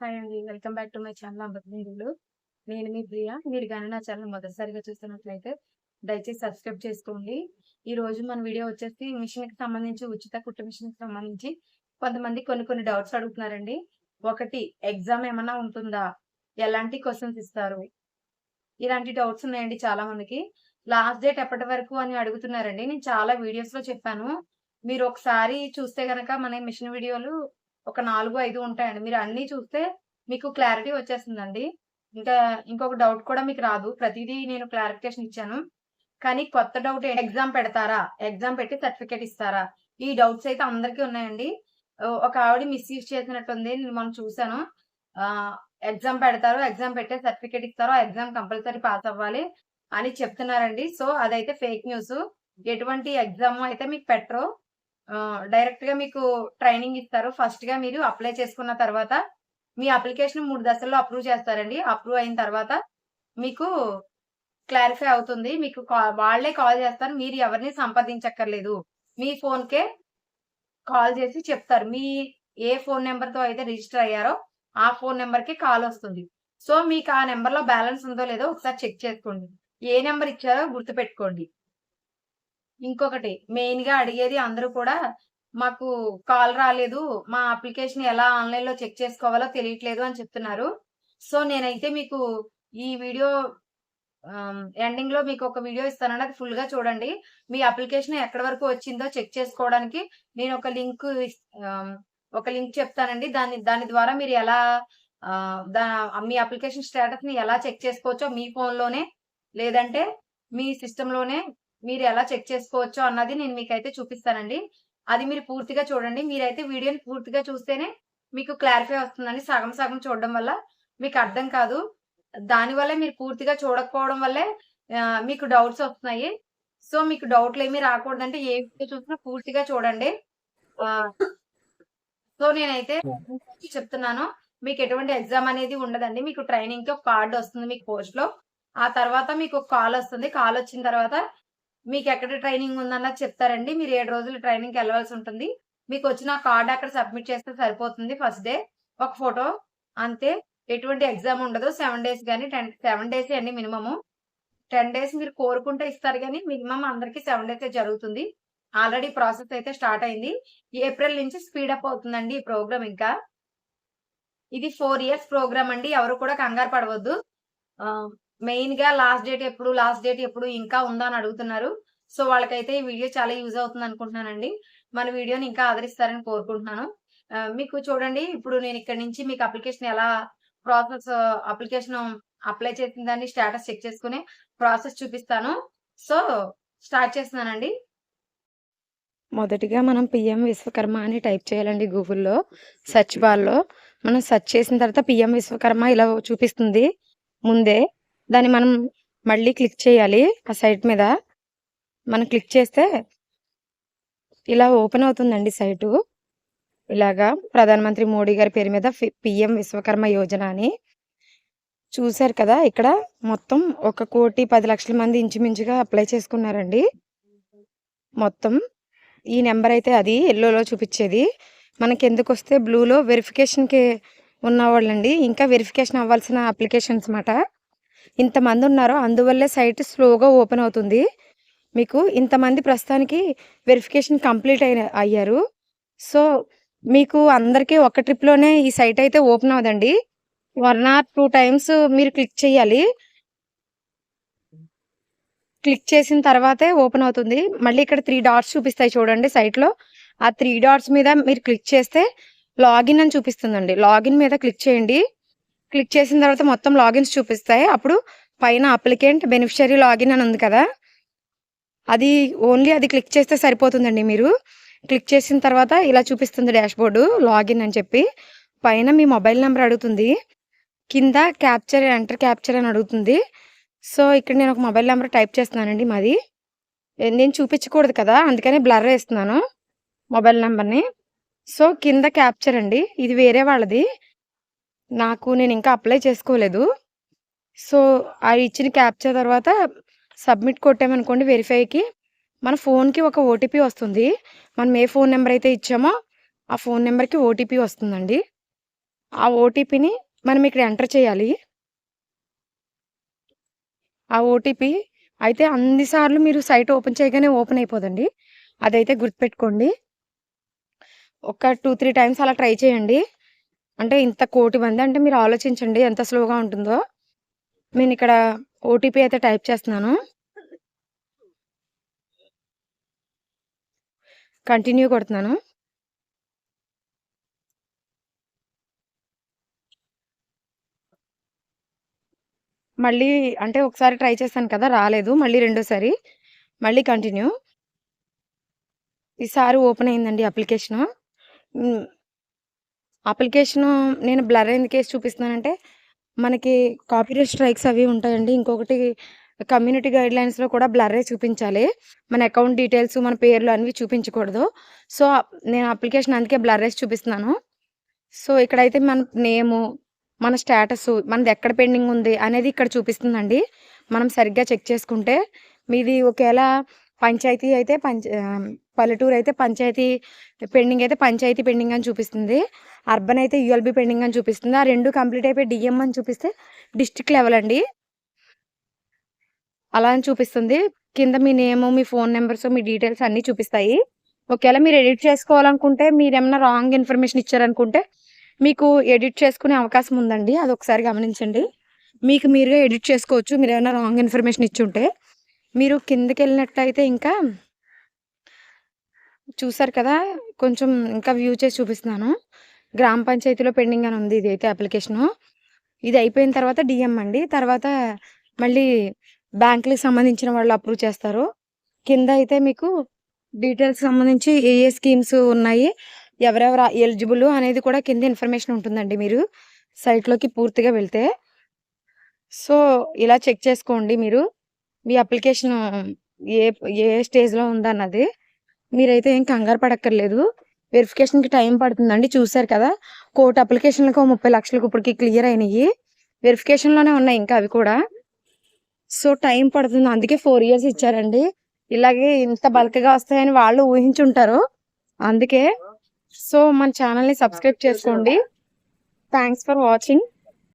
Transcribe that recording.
Hi అండి. Welcome back to my channel అమృతీయులు నేను మీ ప్రియ. మీరు కానీ నా ఛానల్ మొదటిసారిగా చూస్తున్నట్లయితే దయచేసి సబ్స్క్రైబ్ చేసుకోండి. ఈరోజు మన వీడియో వచ్చేసి మిషన్‌కి సంబంధించి ఉచిత కుట్టు మిషన్‌కి సంబంధించి కొంతమంది కొన్ని కొన్ని డౌట్స్ అడుగుతున్నారండి. ఒకటి ఎగ్జామ్ ఏమన్నా ఉంటుందా? ఎలాంటి క్వశ్చన్స్ ఇస్తారు? ఇలాంటి డౌట్స్ ఉన్నాయండి చాలా మందికి. లాస్ట్ డేట్ ఎప్పటి వరకు అని అడుగుతున్నారండి. నేను చాలా వీడియోస్‌లో చెప్పాను. మీరు ఒకసారి చూస్తే గనక మన మిషన్ వీడియోలు ఒక 4, 5 ఉంటాయండి. మీరు అన్నీ చూస్తే మీకు క్లారిటీ వచ్చేస్తుందండి. ఇంకా ఇంకొక డౌట్ కూడా మీకు రాదు. ప్రతిదీ నేను క్లారిఫికేషన్ ఇచ్చాను. కానీ కొత్త డౌట్ ఎగ్జామ్ పెడతారా? ఎగ్జామ్ పెట్టి సర్టిఫికేట్ ఇస్తారా? ఈ డౌట్స్ అయితే అందరికీ ఉన్నాయండి. ఒక ఆవిడ మిస్‌యూజ్ చేసినట్టుంది. నేను మొన్న చూసాను. ఎగ్జామ్ పెడతారు. ఎగ్జామ్ పెట్టే సర్టిఫికేట్ ఇస్తారు. ఆ ఎగ్జామ్ కంపల్సరీ పాస్ అవ్వాలి అని చెప్తున్నారండి. సో, అదైతే ఫేక్ న్యూస్. ఎటువంటి ఎగ్జామ్ అయితే మీకు పెట్టరు. డైరెక్ట్ డైరెక్ట్‌గా మీకు ట్రైనింగ్ ఇస్తారు. ఫస్ట్‌గా మీరు అప్లై చేసుకున్న తర్వాత మీ అప్లికేషన్ మూడు దశల్లో అప్రూవ్ చేస్తారండి. అప్రూవ్ అయిన తర్వాత మీకు క్లారిఫై అవుతుంది. మీకు వాళ్ళే వాళ్ళే కాల్ చేస్తారు. మీరు ఎవరిని సంప్రదించక్కర్లేదు. మీ ఫోన్‌కే కాల్ చేసి చెప్తారు. మీ ఏ ఫోన్ నెంబర్తో అయితే రిజిస్టర్ అయ్యారో ఆ ఫోన్ నంబర్‌కి కాల్ వస్తుంది. సో, మీకు ఆ నెంబర్లో బ్యాలెన్స్ ఉందో లేదో ఒకసారి చెక్ చేసుకోండి. ఏ నెంబర్ ఇచ్చారో గుర్తుపెట్టుకోండి. ఇంకొకటి మెయిన్‌గా అడిగేది అందరూ కూడా మాకు కాల్ రాలేదు. మా అప్లికేషన్ ఎలా ఆన్‌లైన్‌లో చెక్ చేసుకోవాలో తెలియట్లేదు అని చెప్తున్నారు. సో, నేనైతే మీకు ఈ వీడియో ఎండింగ్ ఎండింగ్‌లో మీకు ఒక వీడియో ఇస్తానండి. అది ఫుల్‌గా చూడండి. మీ అప్లికేషన్ ఎక్కడి వరకు వచ్చిందో చెక్ చేసుకోవడానికి నేను ఒక లింక్ ఒక లింక్ చెప్తానండి. దాని దాని ద్వారా మీరు ఎలా దా మీ అప్లికేషన్ స్టేటస్‌ని ఎలా చెక్ చేసుకోవచ్చో మీ ఫోన్‌లోనే లేదంటే మీ సిస్టమ్‌లోనే మీరు ఎలా చెక్ చేసుకోవచ్చో అన్నది నేను మీకైతే చూపిస్తానండి. అది మీరు పూర్తిగా చూడండి. మీరైతే వీడియోని పూర్తిగా చూస్తేనే మీకు క్లారిఫై వస్తుందండి. సగం సగం చూడడం వల్ల మీకు అర్థం కాదు. దానివల్లే మీరు పూర్తిగా చూడకపోవడం వల్లే మీకు డౌట్స్ వస్తున్నాయి. సో, మీకు డౌట్‌లేమి రాకూడదంటే ఏ వీడియో చూసినా పూర్తిగా చూడండి. సో, నేనైతే చెప్తున్నాను. మీకు ఎటువంటి ఎగ్జామ్ అనేది ఉండదండి. మీకు ట్రైనింగ్‌కి ఒక కార్డ్ వస్తుంది మీకు పోస్ట్‌లో. ఆ తర్వాత మీకు ఒక కాల్ వస్తుంది. కాల్ వచ్చిన తర్వాత మీకు ఎక్కడ ట్రైనింగ్ ఉందన్నది చెప్తారండి. మీరు ఏడు రోజులు ట్రైనింగ్‌కి వెళ్ళవలసి ఉంటుంది. మీకు వచ్చిన కార్డ్ అక్కడ సబ్మిట్ చేస్తే సరిపోతుంది ఫస్ట్ డే. ఒక ఫోటో అంతే. ఎటువంటి ఎగ్జామ్ ఉండదు. సెవెన్ డేస్ కానీ టెన్ సెవెన్ డేస్ అండి మినిమము. 10 డేస్ మీరు కోరుకుంటే ఇస్తారు కానీ మినిమం అందరికి సెవెన్ డేస్ జరుగుతుంది. ఆల్రెడీ ప్రాసెస్ అయితే స్టార్ట్ అయింది. ఏప్రిల్ నుంచి స్పీడప్ అవుతుందండి ఈ ప్రోగ్రామ్ ఇంకా. ఇది ఫోర్ ఇయర్స్ ప్రోగ్రామ్ అండి. ఎవరు కూడా కంగారు పడవద్దు. మెయిన్గా లాస్ట్ డేట్ ఎప్పుడు? లాస్ట్ డేట్ ఎప్పుడు? ఇంకా ఉందా? అని అడుగుతున్నారు. సో, వాళ్ళకైతే ఈ వీడియో చాలా యూజ్ అవుతుంది అనుకుంటున్నానండి. మన వీడియోని ఇంకా ఆదరిస్తారని కోరుకుంటున్నాను. మీకు చూడండి ఇప్పుడు నేను ఇక్కడ నుంచి మీకు అప్లికేషన్ ఎలా ప్రాసెస్ అప్లికేషన్ అప్లై చేసిన దాన్ని స్టేటస్ చెక్ చేసుకునే ప్రాసెస్ చూపిస్తాను. సో, స్టార్ట్ చేస్తున్నానండి. మొదటిగా మనం పిఎం విశ్వకర్మ అని టైప్ చేయాలండి గూగుల్‌లో. సెర్చ్ బార్‌లో. మనం సెర్చ్ చేసిన తర్వాత పిఎం విశ్వకర్మ ఇలా చూపిస్తుంది ముందే. దాన్ని మనం మళ్ళీ క్లిక్ చేయాలి ఆ సైట్ మీద. మనం క్లిక్ చేస్తే ఇలా ఓపెన్ అవుతుందండి సైటు. ఇలాగా ప్రధానమంత్రి మోడీ గారి పేరు మీద ఫి పీఎం విశ్వకర్మ యోజన అని. చూశారు కదా! ఇక్కడ మొత్తం ఒక కోటి పది లక్షల మంది ఇంచుమించుగా అప్లై చేసుకున్నారండి. మొత్తం. ఈ నెంబర్ అయితే అది ఎల్లో చూపించేది మనకి ఎందుకు వస్తే బ్లూలో వెరిఫికేషన్‌కి ఉన్నవాళ్ళండి. ఇంకా వెరిఫికేషన్ అవ్వాల్సిన అప్లికేషన్స్ ఇంతమంది ఉన్నారో అందువల్లే సైట్ స్లోగా ఓపెన్ అవుతుంది. మీకు ఇంతమంది ప్రస్తుతానికి వెరిఫికేషన్ కంప్లీట్ అయిన అయ్యారు. సో, మీకు అందరికి ఒక ట్రిప్‌లోనే ఈ సైట్ అయితే ఓపెన్ అవ్వదండి. వన్ ఆర్ టూ టైమ్స్ మీరు క్లిక్ చేయాలి. క్లిక్ చేసిన తర్వాతే ఓపెన్ అవుతుంది. మళ్ళీ ఇక్కడ త్రీ డాట్స్ చూపిస్తాయి చూడండి సైట్‌లో. ఆ త్రీ డాట్స్ మీద మీరు క్లిక్ చేస్తే లాగిన్ అని చూపిస్తుందండి. లాగిన్ మీద క్లిక్ చేయండి. క్లిక్ చేసిన తర్వాత మొత్తం లాగిన్స్ చూపిస్తాయి. అప్పుడు పైన అప్లికెంట్ బెనిఫిషరీ లాగిన్ అని ఉంది కదా! అది ఓన్లీ అది క్లిక్ చేస్తే సరిపోతుందండి మీరు. క్లిక్ చేసిన తర్వాత ఇలా చూపిస్తుంది డాష్‌బోర్డు లాగిన్ అని చెప్పి. పైన మీ మొబైల్ నెంబర్ అడుగుతుంది. కింద క్యాప్చర్ ఎంటర్ క్యాప్చర్ అని అడుగుతుంది. సో, ఇక్కడ నేను ఒక మొబైల్ నెంబర్ టైప్ చేస్తున్నానండి మాది. నేను చూపించకూడదు కదా! అందుకని బ్లర్ వేస్తున్నాను మొబైల్ నెంబర్ని సో, కింద క్యాప్చర్ అండి. ఇది వేరే వాళ్ళది. నాకు నేను ఇంకా అప్లై చేసుకోలేదు. సో, ఆ ఇచ్చిన క్యాప్చర్ తర్వాత సబ్మిట్ కొట్టామనుకోండి వెరిఫైకి మన ఫోన్‌కి ఒక ఓటీపీ వస్తుంది. మనం ఏ ఫోన్ నెంబర్ అయితే ఇచ్చామో ఆ ఫోన్ నెంబర్కి ఓటీపీ వస్తుందండి. ఆ ఓటీపీని మనం ఇక్కడ ఎంటర్ చేయాలి ఆ ఓటీపీ అయితే అన్నిసార్లు మీరు సైట్ ఓపెన్ చేయగానే ఓపెన్ అయిపోదండి అదైతే గుర్తుపెట్టుకోండి ఒక టూ త్రీ టైమ్స్ అలా ట్రై చేయండి అంటే ఇంత కోటి మంది అంటే మీరు ఆలోచించండి ఎంత స్లోగా ఉంటుందో. నేను ఇక్కడ ఓటీపీ అయితే టైప్ చేస్తున్నాను. కంటిన్యూ కొడుతున్నాను. మళ్ళీ అంటే ఒకసారి ట్రై చేశాను కదా రాలేదు. మళ్ళీ రెండోసారి. మళ్ళీ కంటిన్యూ. ఈసారి ఓపెన్ అయిందండి అప్లికేషన్. అప్లికేషన్ నేను బ్లర్ అయింది కేసు చూపిస్తున్నానంటే మనకి కాపీరైట్ స్ట్రైక్స్ అవి ఉంటాయండి. ఇంకొకటి కమ్యూనిటీ గైడ్ లైన్స్లో కూడా బ్లర్రే చూపించాలి. మన అకౌంట్ డీటెయిల్స్ మన పేర్లు అనేవి చూపించకూడదు. సో నేను అప్లికేషన్ అందుకే బ్లర్రేసి చూపిస్తున్నాను. సో ఇక్కడైతే మన నేము మన స్టేటస్ మనది ఎక్కడ పెండింగ్ ఉంది అనేది ఇక్కడ చూపిస్తుందండి. మనం సరిగ్గా చెక్ చేసుకుంటే మీది ఒకవేళ పంచాయతీ అయితే పంచ పల్లెటూరు అయితే పంచాయతీ పెండింగ్ అయితే పంచాయతీ పెండింగ్ అని చూపిస్తుంది. అర్బన్ అయితే యుఎల్బి పెండింగ్ అని చూపిస్తుంది. ఆ రెండు కంప్లీట్ అయిపోయి డిఎం అని చూపిస్తే డిస్టిక్ లెవెల్ అండి. అలా అని చూపిస్తుంది. కింద మీ నేమ్ మీ ఫోన్ నెంబర్స్ మీ డీటెయిల్స్ అన్నీ చూపిస్తాయి. ఒకవేళ మీరు ఎడిట్ చేసుకోవాలనుకుంటే మీరు ఏమైనా రాంగ్ ఇన్ఫర్మేషన్ ఇచ్చారనుకుంటే మీకు ఎడిట్ చేసుకునే అవకాశం ఉందండి. అది ఒకసారి గమనించండి. మీకు మీరుగా ఎడిట్ చేసుకోవచ్చు. మీరు ఏమైనా రాంగ్ ఇన్ఫర్మేషన్ ఇచ్చుంటే. మీరు కిందకి వెళ్ళినట్టయితే ఇంకా చూసారు కదా కొంచెం ఇంకా వ్యూ చేసి చూపిస్తున్నాను. గ్రామ పంచాయతీలో పెండింగ్ అని ఉంది ఇది అయితే అప్లికేషను. ఇది అయిపోయిన తర్వాత డిఎం అండి. తర్వాత మళ్ళీ బ్యాంకులకు సంబంధించిన వాళ్ళు అప్రూవ్ చేస్తారు. కింద అయితే మీకు డీటెయిల్స్ సంబంధించి ఏ ఏ స్కీమ్స్ ఉన్నాయి ఎవరెవరు ఎలిజిబుల్ అనేది కూడా కింద ఇన్ఫర్మేషన్ ఉంటుందండి మీరు సైట్లోకి పూర్తిగా వెళ్తే. సో ఇలా చెక్ చేసుకోండి మీరు. మీ అప్లికేషన్ ఏ ఏ స్టేజ్లో ఉందన్నది. మీరైతే ఏం కంగారు పడక్కర్లేదు. వెరిఫికేషన్కి టైం పడుతుందండి. చూసారు కదా? కోర్టు అప్లికేషన్లకు ముప్పై లక్షలకు ఇప్పటికి క్లియర్ అయినాయి. వెరిఫికేషన్లోనే ఉన్నాయి ఇంకా అవి కూడా. సో టైం పడుతుంది. అందుకే ఫోర్ ఇయర్స్ ఇచ్చారండి. ఇలాగే ఇంత బల్క్గా వస్తాయని వాళ్ళు ఊహించుంటారు. అందుకే సో మన ఛానల్ని సబ్స్క్రైబ్ చేసుకోండి. Thanks for watching